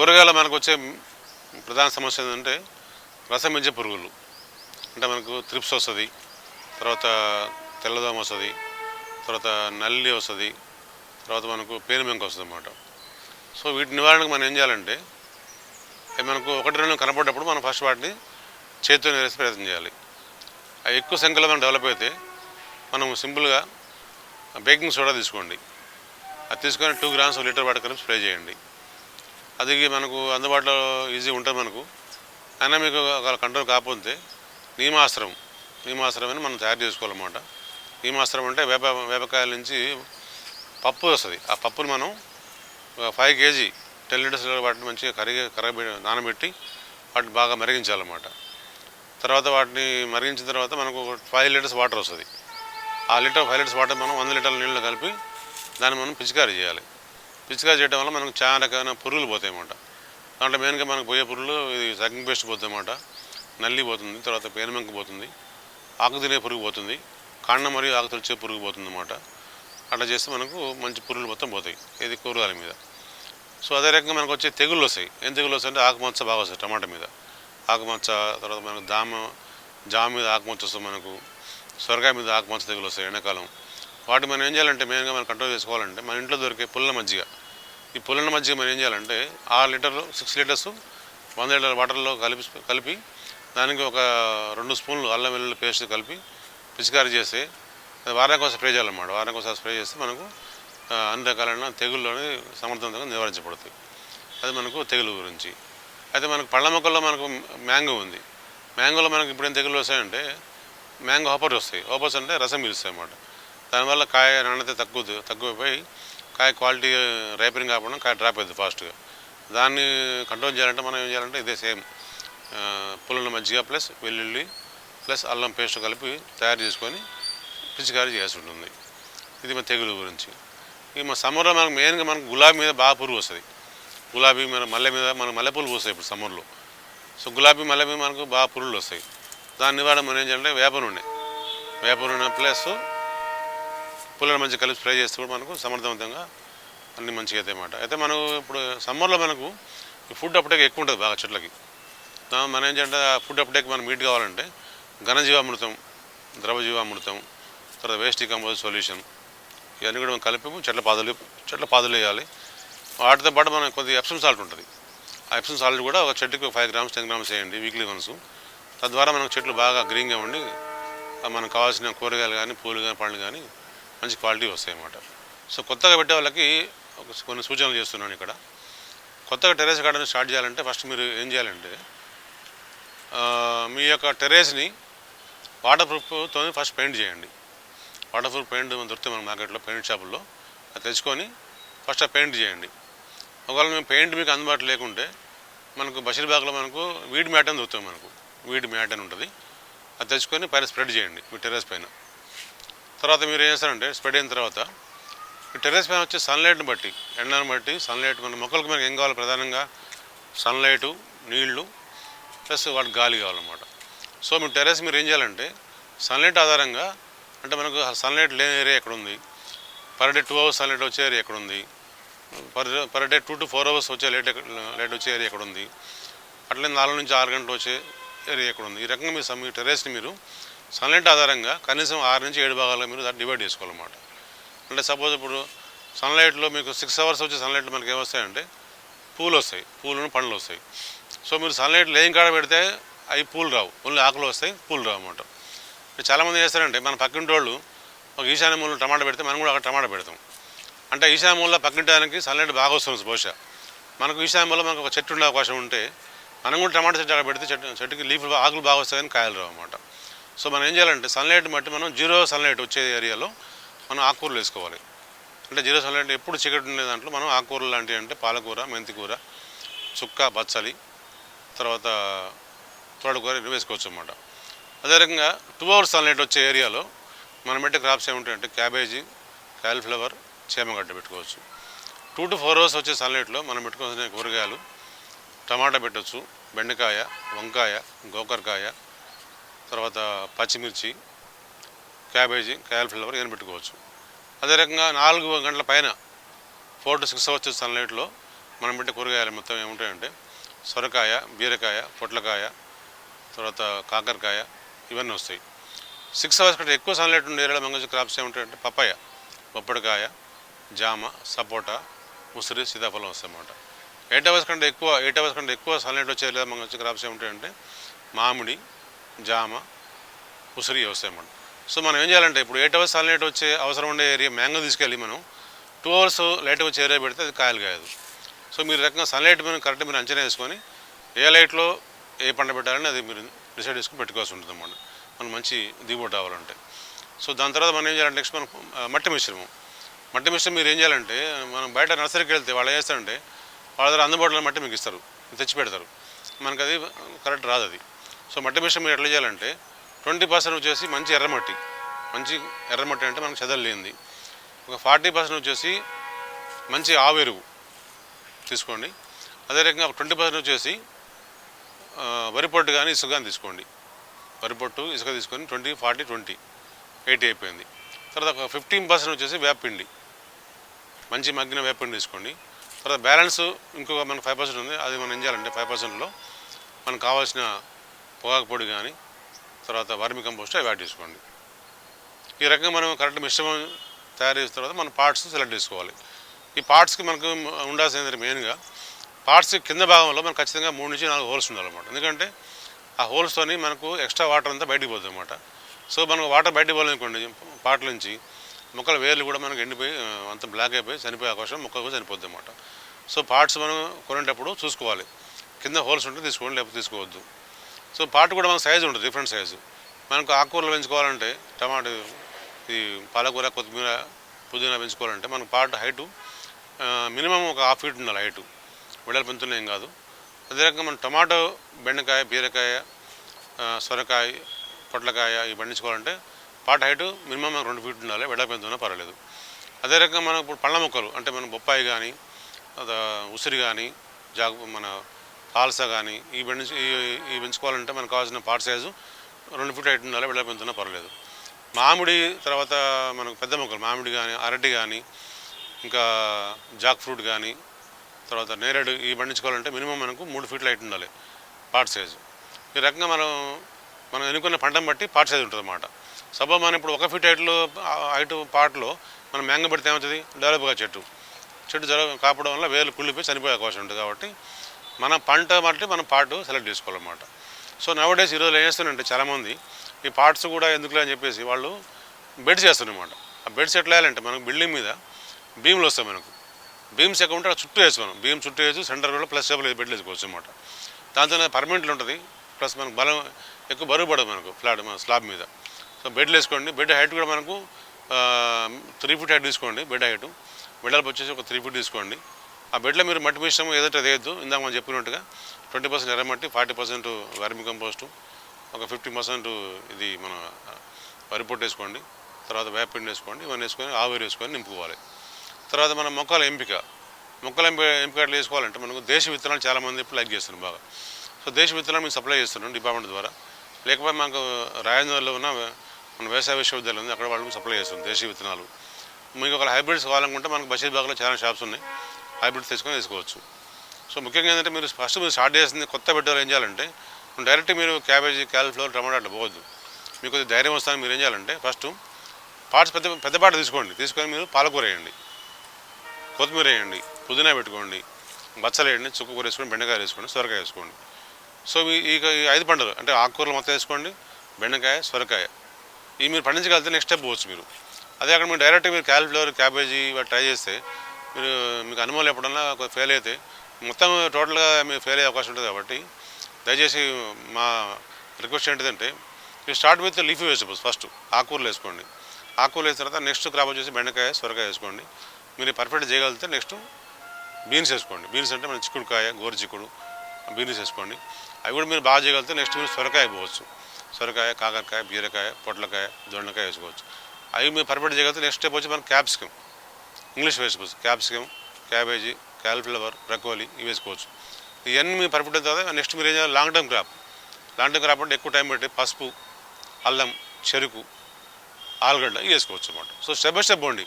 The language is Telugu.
కూరగాయలు మనకు వచ్చే ప్రధాన సమస్య ఏంటంటే రసం పురుగులు. అంటే మనకు త్రిప్స్ వస్తుంది తర్వాత తెల్లదోమ వస్తుంది తర్వాత నల్లి వస్తుంది తర్వాత మనకు పేనుమెంక వస్తుంది అన్నమాట సో వీటి నివారణకు మనం ఏం చేయాలంటే మనకు ఒకటి రెండు కనపడ్డప్పుడు మనం ఫస్ట్ వాటిని చేతితో నేరేసి ప్రయత్నం చేయాలి. అవి ఎక్కువ సంఖ్యలో మనం డెవలప్ అయితే మనం సింపుల్గా బేకింగ్ సోడా తీసుకోండి. అది తీసుకొని టూ గ్రామ్స్ లీటర్ వాటర్ కలిపి స్ప్రే చేయండి. అది మనకు అందుబాటులో ఈజీ ఉంటుంది మనకు. అయినా మీకు ఒకవేళ కంట్రోల్ కాకపోతే నీమాస్త్రం నీమాస్త్రం అని మనం తయారు చేసుకోవాలన్నమాట. నీమాస్త్రం అంటే వేప వేపకాయల నుంచి పప్పు వస్తుంది. ఆ పప్పుని మనం ఫైవ్ కేజీ టెన్ లీటర్స్ వాటిని మంచిగా కరిగి కరగబె నానబెట్టి వాటిని బాగా మరిగించాలన్నమాట. తర్వాత వాటిని మరిగించిన తర్వాత మనకు ఫైవ్ లీటర్స్ వాటర్ వస్తుంది. ఆ లీటర్ ఫైవ్ లీటర్స్ వాటర్ మనం వంద లీటర్ల నీళ్ళు కలిపి దాన్ని మనం పిచికారీ చేయాలి. పిచ్చిగా చేయడం వల్ల మనకు చాలా రకమైన పురుగులు పోతాయి అన్నమాట దాంట్లో మెయిన్గా మనకు పోయే పురుగులు ఇది సగ్గింగ్ పేస్ట్ పోతుంది అన్నమాట నల్లి పోతుంది తర్వాత పేనుమెంక పోతుంది ఆకు తినే పురుగు పోతుంది కాండం మరియు ఆకు తొలిచే పురుగు పోతుంది అన్నమాట అట్లా చేస్తే మనకు మంచి పురుగులు మొత్తం పోతాయి ఇది కూరగాయల మీద. సో అదే రకంగా మనకు వచ్చే తెగుళ్ళు వస్తాయి. ఏం తెగుళ్ళు వస్తాయి అంటే ఆకుమచ్చ బాగా వస్తాయి టమాటా మీద. ఆకుమచ్చ తర్వాత మనకు దామ జామ మీద ఆకుమచ్చ వస్తుంది మనకు. సొరకాయ మీద ఆకుమచ్చ తెగులు వస్తాయి ఎండాకాలం. వాటి మనం ఏం చేయాలంటే మెయిన్గా మనం కంట్రోల్ చేసుకోవాలంటే మన ఇంట్లో దొరికే పుల్ల మజ్జిగ. ఈ పుల్ల మజ్జిగ మనం ఏం చేయాలంటే ఆరు లీటర్లు సిక్స్ లీటర్స్ వంద లీటర్ల వాటర్లో కలిపి కలిపి దానికి ఒక రెండు స్పూన్లు అల్లం వెల్లుల్లి పేస్ట్ కలిపి పిచికారీ చేసి అది వారానికి ఒకసారి స్ప్రే చేయాలన్నమాట. వారానికి ఒకసారి స్ప్రే చేస్తే మనకు అన్ని రకాలైన తెగుళ్ళని సమర్థవంతంగా నివారించబడుతుంది అది మనకు తెగులు గురించి. అయితే మనకు పళ్ళ మొక్కల్లో మనకు మ్యాంగో ఉంది. మ్యాంగోలో మనకు ఇప్పుడు ఏం తెగులు వస్తాయంటే మ్యాంగో హోపర్స్ వస్తాయి. హోపర్స్ అంటే రసం పీలుస్తాయి అన్నమాట. దానివల్ల కాయ నాణ్యత తక్కువ తక్కువైపోయి కాయ క్వాలిటీ రైపరింగ్ కాకుండా కాయ డ్రాప్ అవుతుంది ఫాస్ట్గా. దాన్ని కంట్రోల్ చేయాలంటే మనం ఏం చేయాలంటే ఇదే సేమ్. పుల్లల మజ్జిగ ప్లస్ వెల్లుల్లి ప్లస్ అల్లం పేస్ట్ కలిపి తయారు చేసుకొని పిచికారీ చేయాల్సి ఉంటుంది. ఇది మన తెగులు గురించి. ఇక మన సమ్మర్లో మనకు మెయిన్గా మనకు గులాబీ మీద బాగా పురుగు వస్తుంది. గులాబీ మన మల్లె మీద మన మల్లెపూలు పూస్తాయి ఇప్పుడు సమ్మర్లో. సో గులాబీ మల్లె మీద మనకు బాగా పురుగులు వస్తాయి. దాని నివారణ మనం ఏం చేయాలంటే వేప నూనె. వేప నూనె ప్లస్ పుల్లల మంచిగా కలిపి స్ప్రే చేస్తే కూడా మనకు సమర్థవంతంగా అన్ని మంచిగా అవుతాయి అన్నమాట. అయితే మనకు ఇప్పుడు సమ్మర్లో మనకు ఈ ఫుడ్ అప్టేక్ ఎక్కువ ఉంటుంది బాగా చెట్లకి. మనం ఏంటంటే ఆ ఫుడ్ అప్టేక్ మనం మీట్ కావాలంటే ఘనజీవామృతం ద్రవజీవామృతం తర్వాత వేస్ట్ కంపోజ్ సొల్యూషన్ ఇవన్నీ కూడా మనం కలిపి చెట్ల పాదులు చెట్ల పాదులు వేయాలి. వాటితో పాటు మనం కొద్ది ఎప్సమ్ సాల్ట్ ఉంటుంది. ఆ ఎప్సమ్ సాల్ట్ కూడా ఒక చెట్టుకి ఫైవ్ గ్రామ్స్ టెన్ గ్రామ్స్ వేయండి వీక్లీ వన్స్ తద్వారా మనకు చెట్లు బాగా గ్రీన్గా ఉండి మనకు కావాల్సిన కూరగాయలు కానీ పూలు కానీ పళ్ళు కానీ మంచి క్వాలిటీ వస్తాయి అన్నమాట సో కొత్తగా పెట్టే వాళ్ళకి కొన్ని సూచనలు చేస్తున్నాను ఇక్కడ. కొత్తగా టెర్రస్ గార్డెన్ స్టార్ట్ చేయాలంటే ఫస్ట్ మీరు ఏం చేయాలంటే మీ యొక్క టెర్రస్ని వాటర్ ప్రూఫ్తో ఫస్ట్ పెయింట్ చేయండి. వాటర్ ప్రూఫ్ పెయింట్ దొరుకుతాయి మన మార్కెట్లో పెయింట్ షాపుల్లో. అది తెచ్చుకొని ఫస్ట్ ఆ పెయింట్ చేయండి. ఒకవేళ మేము పెయింట్ మీకు అందుబాటులో లేకుంటే మనకు బషీర్బాగ్లో మనకు వీడ్ మ్యాట్ అని దొరుకుతుంది మనకు. వీడ్ మ్యాట్ అని ఉంటుంది. అది తెచ్చుకొని పైన స్ప్రెడ్ చేయండి మీ టెర్రస్ పైన. తర్వాత మీరు ఏం చేస్తారంటే స్ప్రెడ్ అయిన తర్వాత ఈ టెర్రస్ పైన వచ్చే సన్లైట్ని బట్టి ఎండను బట్టి సన్లైట్ మన మొక్కలకు మనకి ఏం కావాలి ప్రధానంగా? సన్లైటు నీళ్ళు ప్లస్ వాటి గాలి కావాలన్నమాట. సో మీ టెర్రస్ మీరు ఏం చేయాలంటే సన్లైట్ ఆధారంగా అంటే మనకు సన్లైట్ లేని ఏరియా ఎక్కడ ఉంది per day two hours sunlight వచ్చే ఏరియా ఎక్కడ ఉంది per per day two to four hours వచ్చే లేట్ లైట్ వచ్చే ఏరియా ఎక్కడ ఉంది అట్లే నాలుగు నుంచి ఆరు గంటలు వచ్చే ఏరియా ఎక్కడ ఉంది ఈ రకంగా మీరు మీ టెర్రస్ని మీరు సన్లైట్ ఆధారంగా కనీసం ఆరు నుంచి ఏడు భాగాలుగా మీరు దాన్ని డివైడ్ చేసుకోవాలన్నమాట. అంటే సపోజ్ ఇప్పుడు సన్లైట్లో మీకు సిక్స్ అవర్స్ వచ్చే సన్లైట్ మనకి ఏమొస్తాయంటే పూలు వస్తాయి పూలు పండ్లు వస్తాయి. సో మీరు సన్లైట్ లేని కాడ పెడితే అవి పూలు రావు. ఓన్లీ ఆకులు వస్తాయి పూలు రావు అన్నమాట. ఇప్పుడు చాలామంది చేస్తారంటే మన పక్కింటి వాళ్ళు ఒక ఈశాన్య మూలలో టమాటా పెడితే మనం కూడా అక్కడ టమాటా పెడతాం. అంటే ఈశాన్య మూలలో పక్కింటానికి సన్లైట్ బాగా వస్తుంది బహుశా. మనకు ఈశాన్య మూలలో మనకు ఒక చెట్టు ఉండే అవకాశం ఉంటే మనం కూడా టమాటా చెట్టు అక్కడ పెడితే చెట్టు చెట్టుకి లీఫ్లు ఆకులు బాగా వస్తాయని కాయలు రావు అన్నమాట. సో మనం ఏం చేయాలంటే సన్లైట్ బట్టి మనం జీరో సన్లైట్ వచ్చే ఏరియాలో మనం ఆకుకూరలు వేసుకోవాలి. అంటే జీరో సన్లైట్ ఎప్పుడు చీకటి ఉండే దాంట్లో మనం ఆకుకూరలు లాంటివి అంటే పాలకూర మెంతికూర చుక్క బచ్చలి తర్వాత తోటకూర ఇవి వేసుకోవచ్చు అన్నమాట. అదేవిధంగా టూ అవర్స్ సన్లైట్ వచ్చే ఏరియాలో మనం పెట్టే క్రాప్స్ ఏముంటాయంటే క్యాబేజీ కాలీఫ్లవర్ చేమగడ్డ పెట్టుకోవచ్చు. టూ టు ఫోర్ అవర్స్ వచ్చే సన్లైట్లో మనం పెట్టుకోవాల్సిన కూరగాయలు టమాటా పెట్టచ్చు బెండకాయ వంకాయ గోకరకాయ తర్వాత పచ్చిమిర్చి క్యాబేజీ క్యాలిఫ్లవర్ ఇవన్నీ పెట్టుకోవచ్చు. అదే రకంగా నాలుగు గంటల పైన ఫోర్ టు సిక్స్ అవర్స్ సన్లైట్లో మనం పెట్టే కూరగాయలు మొత్తం ఏముంటాయంటే సొరకాయ బీరకాయ పొట్లకాయ తర్వాత కాకరకాయ ఇవన్నీ వస్తాయి. సిక్స్ అవర్స్ కంటే ఎక్కువ సన్లైట్ ఉండే ఏరియాలో మంగళ క్రాప్స్ ఏముంటాయంటే పప్పాయ బొప్పడికాయ జామ సపోటా ముసిరి సీతాఫలం వస్తాయన్నమాట. ఎయిట్ అవర్స్ కంటే ఎక్కువ ఎయిట్ అవర్స్ కంటే ఎక్కువ సన్లైట్ వచ్చే ఏరియాలో మంగళ క్రాప్స్ ఏముంటాయంటే మామిడి జామ ఉసిరి వస్తాయన్నమాట సో మనం ఏం చేయాలంటే ఇప్పుడు ఎయిట్ అవర్స్ సన్లైట్ వచ్చే అవసరం ఉండే ఏరియా మ్యాంగో తీసుకెళ్ళి మనం టూ అవర్స్ లైట్ వచ్చే ఏరియా పెడితే అది కాయలు కాయదు. సో మీరు రకంగా సన్లైట్ మీరు కరెక్ట్ మీరు అంచనా వేసుకొని ఏ లైట్లో ఏ పంట పెట్టాలని అది మీరు డిసైడ్ చేసుకుని పెట్టుకోవాల్సి ఉంటుంది అన్నమాట. మనం మంచి దిగుబడి రావాలంటే. సో దాని తర్వాత మనం ఏం చేయాలంటే నెక్స్ట్ మనం మట్టి మిశ్రమం. మట్టి మిశ్రమం మీరు ఏం చేయాలంటే మనం బయట నర్సరీకి వెళ్తే వాళ్ళు ఏం చేస్తారంటే వాళ్ళ దగ్గర అందుబాటులో మట్టి మీకు ఇస్తారు. తెచ్చి పెడతారు. మనకు అది కరెక్ట్ రాదు అది. సో మట్టి మిశ్రమం మీరు ఎట్లా చేయాలంటే ట్వంటీ పర్సెంట్ వచ్చేసి మంచి ఎర్రమట్టి మంచి ఎర్రమట్టి అంటే మనకు చెదలు లేనిది. ఒక ఫార్టీ పర్సెంట్ వచ్చేసి మంచి ఆవెరువు తీసుకోండి. అదే రకంగా ట్వంటీ పర్సెంట్ వచ్చేసి వరిపొట్టు వరి పొట్టు కానీ ఇసుక కానీ తీసుకోండి. వరి పొట్టు ఇసుక తీసుకొని ట్వంటీ ఫార్టీ ట్వంటీ ఎయిటీ అయిపోయింది. తర్వాత ఒక ఫిఫ్టీన్ పర్సెంట్ వచ్చేసి వేపిండి మంచి మగ్గిన వేపిండి తీసుకోండి. తర్వాత బ్యాలెన్స్ ఇంకొక మనకు ఫైవ్ పర్సెంట్ ఉంది. అది మనం ఏం చేయాలంటే ఫైవ్ పర్సెంట్లో మనకు కావాల్సిన పొగాకు పొడి కానీ తర్వాత వర్మి కంపోస్ట్ అవి యాడ్ చేసుకోండి. ఈ రకంగా మనం కరెక్ట్ మిశ్రమం తయారు చేసిన తర్వాత మన పార్ట్స్ సెలెక్ట్ చేసుకోవాలి. ఈ పార్ట్స్కి మనకు ఉండాల్సింది మెయిన్గా పార్ట్స్ కింద భాగంలో మనకు ఖచ్చితంగా మూడు నుంచి నాలుగు హోల్స్ ఉండాలన్నమాట. ఎందుకంటే ఆ హోల్స్తోని మనకు ఎక్స్ట్రా వాటర్ అంతా బయటికి పోతుంది అనమాట సో మనకు వాటర్ బయటికి పోవాలనుకోండి పార్ట్ల నుంచి మొక్కల వేర్లు కూడా మనకు ఎండిపోయి అంత బ్లాక్ అయిపోయి చనిపోయే అవకాశం మొక్కకు చనిపోద్ది అనమాట సో పార్ట్స్ మనం కొనేటప్పుడు చూసుకోవాలి. కింద హోల్స్ ఉంటే తీసుకోండి లేకపోతే తీసుకోవద్దు. సో పాటు కూడా మనకు సైజు ఉంటుంది డిఫరెంట్ సైజు. మనకు ఆకుకూరలు పెంచుకోవాలంటే టమాటో ఈ పాలకూర కొత్తిమీర పుదీనా పెంచుకోవాలంటే మనకు పాటు హైటు మినిమం ఒక హాఫ్ ఫీట్ ఉండాలి హైటు. వెడలు పెంచుతున్న ఏం కాదు. అదే రకంగా మనం టమాటో బెండకాయ బీరకాయ సొరకాయ పొట్లకాయ ఇవి పండించుకోవాలంటే పాట హైటు మినిమం మనకు రెండు ఫీట్ ఉండాలి వెడల ఎంత పర్వాలేదు. అదే రకంగా మనం ఇప్పుడు పళ్ళ మొక్కలు అంటే మనం బొప్పాయి కానీ ఉసిరి కానీ జాగు మన పాల్సా కానీ ఈ పెంచు ఈ- పెంచుకోవాలంటే మనకు కావాల్సిన పార్ట్ సైజు రెండు ఫీట్ ఐదు ఉండాలి వెడల్పు ఎంత పర్వాలేదు. మామిడి తర్వాత మనకు పెద్ద మొక్కలు మామిడి కానీ అరటి కానీ ఇంకా జాక్ ఫ్రూట్ కానీ తర్వాత నేరేడు ఈ పండించుకోవాలంటే మినిమం మనకు మూడు ఫీట్ల హైట్ ఉండాలి పార్ట్ సైజు. ఈ రకంగా మనం మనం ఎన్నుకున్న పంటను బట్టి పార్ట్ సైజ్ ఉంటుంది అన్నమాట సభ మనం ఇప్పుడు ఒక ఫీట్ హైట్లో హైట్ పార్ట్లో మనం మ్యాంగో పెడితే ఏమవుతుంది? డెవలప్గా చెట్టు. చెట్టు జర కాపడం వల్ల వేలు కుళ్ళిపోయి చనిపోయే అవకాశం ఉంటుంది కాబట్టి మన పంట బట్టి మనం పార్ట్ సెలెక్ట్ చేసుకోవాలన్నమాట. సో నవ డేస్ ఈరోజు ఏం చేస్తున్నారంటే చాలామంది ఈ పార్ట్స్ కూడా ఎందుకులే అని చెప్పేసి వాళ్ళు బెడ్స్ చేస్తారన్నమాట ఆ బెడ్స్ ఎట్లా వేయాలంటే మనకు బిల్డింగ్ మీద బీమ్లు వస్తాయి మనకు. బీమ్స్ ఎక్కువ ఉంటే అక్కడ చుట్టూ వేసుకోను బీమ్ చుట్టూ వేసి సెంటర్ కూడా ప్లస్ టేబుల్ బెడ్లు వేసుకోవచ్చు అనమాట దాంతో పర్మనెంట్లు ఉంటుంది. ప్లస్ మనకు బలం ఎక్కువ బరువు పడదు మనకు ఫ్లాట్ మన స్లాబ్ మీద. సో బెడ్లు వేసుకోండి. బెడ్ హైట్ కూడా మనకు త్రీ ఫీట్ హైట్ తీసుకోండి. Bed height. వెడల్పు వచ్చేసి ఒక త్రీ ఫీట్ తీసుకోండి. ఆ బెడ్లో మీరు మట్టి మిశ్రమం ఏదైతే వేయద్దు ఇందాక మనం చెప్పినట్టుగా ట్వంటీ పర్సెంట్ ఎర్రమట్టి ఫార్టీ పర్సెంట్ వర్మి కంపోస్టు ఒక ఫిఫ్టీ పర్సెంట్ ఇది మన వరి పొట్టు వేసుకోండి తర్వాత వేపిండి వేసుకోండి ఇవన్నీ వేసుకొని ఆవిరి వేసుకొని నింపుకోవాలి. తర్వాత మన మొక్కల ఎంపిక. మొక్కల ఎంపిక ఎంపిక వేసుకోవాలంటే మనకు దేశ విత్తనాలు చాలామంది ఇప్పుడు లైక్ చేస్తున్నారు బాగా. సో దేశ విత్తనాలు మేము సప్లై చేస్తున్నాం డిపార్ట్మెంట్ ద్వారా. లేకపోతే మాకు రాజేంద్రలో ఉన్న మన వ్యవసాయ విశ్వవిద్యాలయం ఉంది అక్కడ వాళ్ళకి సప్లై చేస్తున్నాం దేశీయ విత్తనాలు. మీకు ఒక హైబ్రిడ్స్ కావాలనుకుంటే మనకు బషీర్బాగ్లో చాలా షాప్స్ ఉన్నాయి. హైబ్రిడ్స్ తెచ్చుకొని తీసుకోవచ్చు. సో ముఖ్యంగా ఏంటంటే మీరు ఫస్ట్ మీరు స్టార్ట్ చేసింది కొత్త పెట్టారు ఏం చేయాలంటే డైరెక్ట్ మీరు క్యాబేజీ క్యాలిఫ్లవర్ టమాటా అట్లా పోవద్దు. మీకు కొద్దిగా ధైర్యం వస్తాను మీరు ఏం చేయాలంటే ఫస్ట్ పార్ట్స్ పెద్ద పెద్ద పాట తీసుకోండి. తీసుకొని మీరు పాలకూర వేయండి. కొత్తిమీర వేయండి. పుదీనా పెట్టుకోండి. బచ్చలు వేయండి. చుక్కకూర వేసుకోండి. బెండకాయ వేసుకోండి. సొరకాయ వేసుకోండి. సో ఈ- ఈ ఐదు పంటలు అంటే ఆకుకూరలు మొత్తం వేసుకోండి. బెండకాయ సొరకాయ. ఈ మీరు పండించగలిగితే నెక్స్ట్ స్టెప్ పోవచ్చు మీరు. అదే అక్కడ మీరు డైరెక్ట్ మీరు క్యాలిఫ్లవర్ క్యాబేజీ ట్రై చేస్తే మీరు మీకు అనుభవం ఎప్పుడన్నా ఫెయిల్ అయితే మొత్తం టోటల్గా మీరు ఫెయిల్ అయ్యే అవకాశం ఉంటుంది కాబట్టి దయచేసి మా రిక్వెస్ట్ ఏంటిదంటే మీరు start with leafy vegetables first ఆకుకూరలు వేసుకోండి. ఆకుకూరలు వేసిన తర్వాత నెక్స్ట్ క్రాప్ వచ్చేసి బెండకాయ సొరకాయ వేసుకోండి. మీరు పర్ఫెక్ట్ చేయగలిగితే నెక్స్ట్ బీన్స్ వేసుకోండి. బీన్స్ అంటే మన చిక్కుడుకాయ గోరు చిక్కుడు బీన్స్ వేసుకోండి. అవి కూడా మీరు బాగా చేయగలిగితే నెక్స్ట్ మీరు సొరకాయ పోవచ్చు. సొరకాయ కాకరకాయ బీరకాయ పొట్లకాయ దొండకాయ వేసుకోవచ్చు. అవి మీరు పర్ఫెక్ట్ చేయగలిగితే నెక్స్ట్ స్టెప్ వచ్చి మనకి క్యాప్సికమ్ ఇంగ్లీష్ వేసుకోవచ్చు క్యాప్సికమ్ క్యాబేజీ క్యాలిఫ్లవర్ బ్రకోలీ ఇవి వేసుకోవచ్చు. ఇవన్నీ మీరు పర్ఫెక్ట్ అయిన తర్వాత నెక్స్ట్ మీరు ఏం చేయాలి? Long term crop. Long term crop అంటే ఎక్కువ టైం పెట్టి పసుపు అల్లం చెరుకు ఆలుగడ్డ ఇవి వేసుకోవచ్చు అన్నమాట. సో స్టెప్ బై స్టెప్ పోండి.